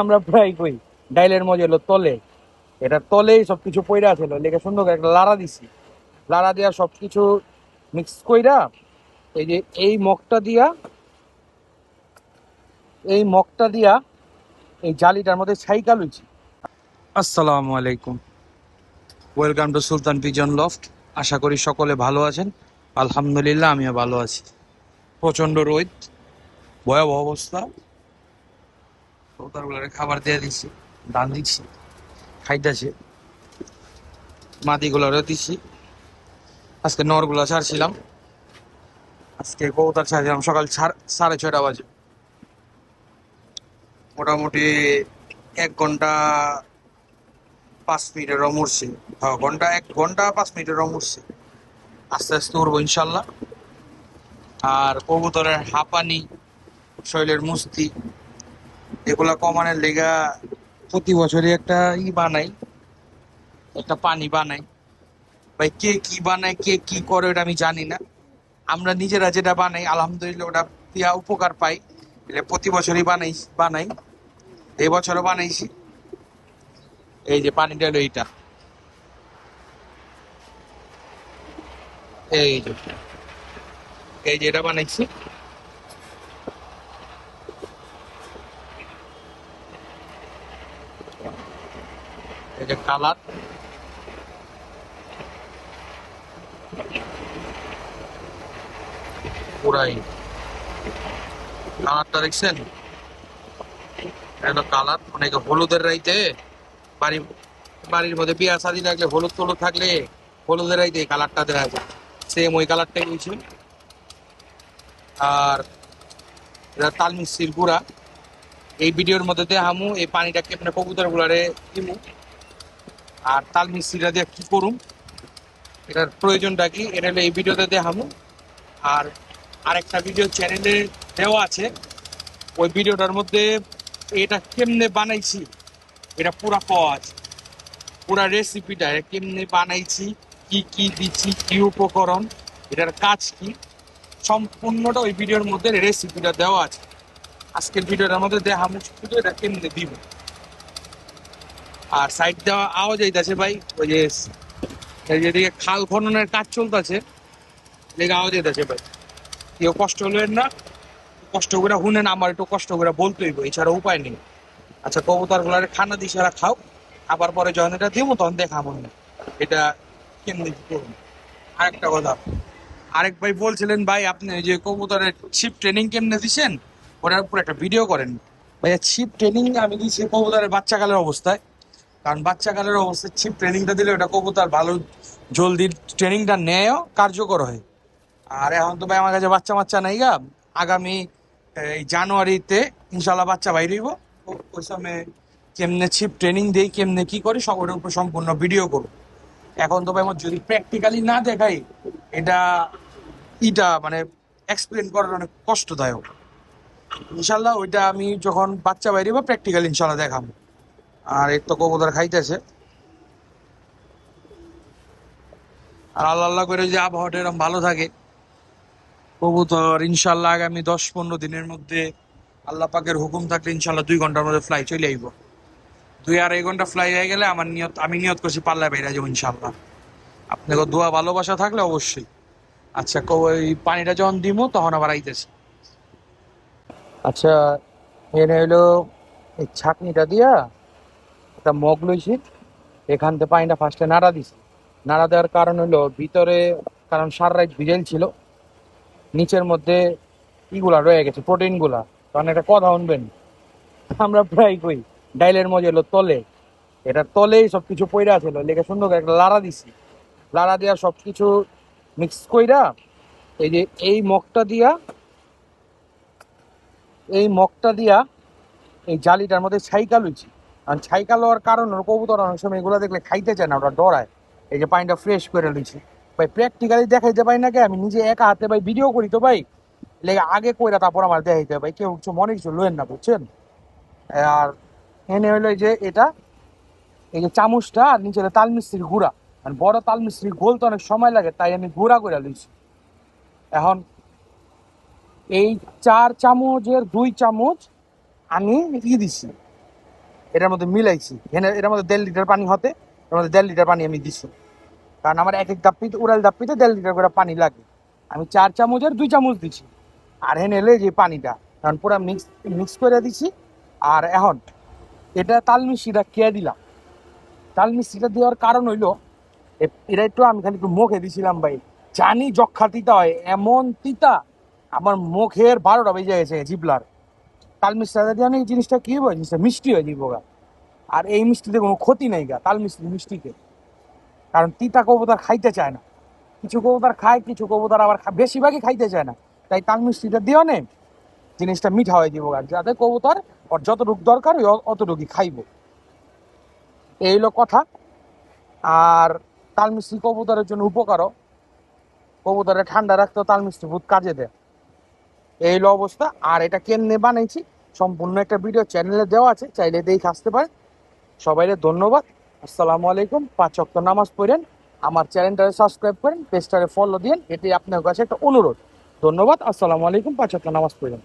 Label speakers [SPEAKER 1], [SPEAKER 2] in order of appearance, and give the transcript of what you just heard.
[SPEAKER 1] আমরা প্রায় কই, ডাইলের মজা হলো তলে। এটা তলেই সব কিছু পইরা ছিল। লেগে সুন্দর করে একটা লাড়া দিছি। লাড়া দিয়া সব কিছু মিক্স কইরা এই যে এই মগটা দিয়া, এই মগটা দিয়া এই জালিটার মধ্যে ছাইকা লইছি। আসসালামু আলাইকুম। Welcome to Sultan pigeon loft আশা করি সকলে ভালো আছেন। আলহামদুলিল্লাহ, আমিও ভালো আছি। প্রচণ্ড রোদ। ভয়াবহ অবস্থা। কবুতরগুলোরে খাবার দিয়ে দিচ্ছি ধান দিচ্ছি খাইতেছে। মাদিগুলোরও দিচ্ছি আজকে নরগুলো ছাড়ছিলাম। আজকে কবুতর ছাড়ছিলাম সকাল সাড়- ছয়টা বাজে। মোটামুটি এক ঘণ্টা পাঁচ মিনিটেরও মরছে। ঘণ্টা এক ঘণ্টা পাঁচ মিনিটেরও মরছে। আস্তে আস্তে উঠবো ইনশাল্লাহ। আর কবুতরের হাঁপানি শৈলের মুস্তি এগুলা কমানোর লেগা প্রতি বছরই একটা ই বানাই, একটা পানি বানাই। ভাই, কে কি বানায়, কে কি করে ওটা আমি জানি না। আমরা নিজেরা যেটা বানাই, আলহামদুলিল্লাহ ওটা দিয়া উপকার পাই। এটা প্রতি বছরই বানাই বানাই। এবছরও বানাইছি। এই যে পানিটা এইটা। এই যে। এই যে এটা বানাইছি। যে কালার। পুরাই কালারটা দেখছেন? এটা কালার, অনেকে হলুদের রাইতে বাড়ি বাড়ির মধ্যে বিয়া শাদি থাকলে হলুদ টলুদ থাকলে হলুদের রাইতে কালারটা দেওয়া যায় সেম ওই কালারটাই হয়েছে আর এটা তাল মিস্ত্রির গুঁড়া। এই ভিডিওর মধ্যে দেখামু, এই পানিটাকে কেমনে কবুতর গুলারে দিমু। আর তাল মিস্ত্রিটা দিয়ে কি করুম? এটার প্রয়োজনটা কি? এটা এই ভিডিওতে দেখামু আর আরেকটা ভিডিও চ্যানেলে দেওয়া আছে। ওই ভিডিওটার মধ্যে এটা কেমনে বানাইছি? এটা পুরা পাওয়া আছে। পুরা রেসিপিটা কেমনে বানাইছি? কি কি দিচ্ছি? কি উপকরণ? এটার কাজ কি? সম্পূর্ণটা ওই ভিডিওর মধ্যে রেসিপিটা দেওয়া আছে। আজকের ভিডিওটার মধ্যে দেখামু শুধু এটা কেমনে দিব? আর সাইড দেওয়া আওয়াজ আইতাছে ভাই, ওই যে যেদিকে খাল খননের কাজ চলতেছে লেগে আওয়াজ আইতাছে ভাই। কেউ কষ্ট হলেন না, কষ্ট করে শুনেন, আমার একটু কষ্ট করে বলতে হইব, এছাড়া উপায় নেই। আচ্ছা কবুতরগুলার খানা দিয়ে সারা খাও, আবার পরে যখন এটা দিব, তখন দেখাবো না এটা কেমনি করুন আরেকটা কথা, আরেক ভাই বলছিলেন, ভাই, আপনি যে কবুতরের ছিপ ট্রেনিং কেমনে দিছেন? ওটার উপর একটা ভিডিও করেন। ভাইয়া ছিপ ট্রেনিং আমি দিচ্ছি কবুতরের বাচ্চাকালের অবস্থায় কারণ বাচ্চা বাচ্চাকালের অবস্থায় ছিপ ট্রেনিংটা দিলে ওটা কবুতর ভালো জলদি ট্রেনিংটা নেয়ও, কার্যকর হয়। আর এখন তো ভাই আমার কাছে বাচ্চা বাচ্চা নাই গা। আগামী, এই জানুয়ারিতে ইনশাল্লাহ বাচ্চা বাইর হইব। ওই সময় কেমনে ছিপ ট্রেনিং দেই, কেমনে কি করি সব ওটার উপর সম্পূর্ণ ভিডিও করব। এখন তো ভাই আমার যদি প্র্যাকটিক্যালি না দেখাই, এটা ইটা মানে এক্সপ্লেন করার অনেক কষ্টদায়ক। ইনশাল্লাহ ওইটা আমি যখন বাচ্চা বাইরে বা প্র্যাকটিক্যাল ইনশাল্লাহ দেখাবো। আর এর তো কবুতর খাইতেছে। আর আল্লাহ আল্লাহ করে যে আবহাওয়াটা এরকম ভালো থাকে। কবুতর ইনশাল্লাহ আগামী দশ পনেরো দিনের মধ্যে আল্লাহ পাকের হুকুম থাকলে ইনশাল্লাহ দুই ঘণ্টার মধ্যে ফ্লাই চলে আইব। দুই আড়াই ঘণ্টা ফ্লাই হয়ে গেলে আমার নিয়ত, আমি নিয়ত করছি পাল্লা বেড়ে যাব ইনশাল্লাহ আপনাকে দোয়া ভালোবাসা থাকলে অবশ্যই। আচ্ছা ওই পানিটা যখন দিমো তখন আবার আইতেছে। আচ্ছা এনে হলো এই ছাকনিটা দিয়া একটা মগ লইছি, এখান থেকে পানিটা ফার্স্টে নাড়া দিছি। নাড়া দেওয়ার কারণ হলো ভিতরে, কারণ সার রাইট ভিজেল ছিল, নিচের মধ্যে ইগুলা রয়ে গেছে প্রোটিনগুলা কারণ একটা কথা উনবেন আমরা প্রায় কই, ডাইলের মজা হলো তলে। এটা তলেই সব কিছু পইরা ছিল, লেগে সুন্দর একটা লাড়া দিছি। লাড়া দিয়া সব কিছু মিক্স কইরা, এই যে এই মগটা দিয়া, এই মগটা দিয়া এই জালিটার মধ্যে ছাইকা লইছি। আর ছাইকা লওয়ার কারণ হলো কবুতর অনেক সময় এগুলো দেখলে খাইতে চায় না ওরা ডরায়। এই যে পানিটা ফ্রেশ করে লইছি। ভাই প্র্যাকটিক্যালি দেখাইতে পাই না কে? আমি নিজে একা হাতে ভাই ভিডিও করি তো ভাই। লেগে আগে কইরা তারপর আমার দেখাইতে ভাই, কেউ কিছু মনে কিছু লোয়েন না, বুঝছেন? আর এনে হলো যে এটা, এই যে চামচটা, আর নিচে হলো তাল মিস্ত্রির গুঁড়া। আর বড় তাল মিস্ত্রির গোল তো অনেক সময় লাগে, তাই আমি গুঁড়া করে লইছি। এখন এই চার চামচের দুই চামচ আমি ই দিছি। এটার মধ্যে মিলাইছি। এটার মধ্যে দেড় লিটার পানি হতে এর মধ্যে দেড় লিটার পানি আমি দিছি। কারণ আমার এক এক ডাপ্পিতে উড়াল ডাপ্পিতে দেড় লিটার করে পানি লাগে। আমি চার চামচের দুই চামচ দিছি। আর হেন এলে যে পানিটা, কারণ পুরো মিক্স মিক্স করে দিছি। আর এখন, এটা তাল মিষ্টিটা খেয়ে দিলাম। তাল মিষ্টিটা দেওয়ার কারণ হইল এটা একটু আমি খালি একটু মুখে দিছিলাম ভাই। জানি যক্ষা তিতা হয়, এমন তিতা, আমার মুখের বারোটা বেজে গেছে, জিবলার। তাল মিষ্টিটা দিয়ে এই জিনিসটা কি হবে জিনিসটা মিষ্টি হয়ে যাব গা। আর এই মিষ্টিতে কোনো ক্ষতি নেই গা, তাল মিষ্টি মিষ্টিতে কারণ তিতা কবুতর খাইতে চায় না। কিছু কবুতর খায়, কিছু কবুতর আবার বেশিরভাগই খাইতে চায় না। তাই তাল মিষ্টিটা দিও নে, জিনিসটা মিঠা হয়ে যাব গা। যাতে কবুতর ওর যতটুকু দরকার, ওই অতটুকুই খাইবো। এই হলো কথা। আর তাল মিষ্টি কবুতরের জন্য উপকারও। কবুতরে ঠান্ডা রাখতেও তাল মিষ্টি বহুত কাজে দেয়। এই হলো অবস্থা। আর এটা কেমনে বানাইছি? সম্পূর্ণ একটা ভিডিও চ্যানেলে দেওয়া আছে, চাইলে দেখে আসতে পারেন। সবাইকে ধন্যবাদ। আসসালামু আলাইকুম। পাঁচ অক্ট নামাজ পড়েন। আমার চ্যানেলটাকে সাবস্ক্রাইব করেন পেজটারে ফলো দিন এটাই আপনার কাছে একটা অনুরোধ। ধন্যবাদ। আসসালামু আলাইকুম। পাঁচ অক্ট নামাজ পড়েন।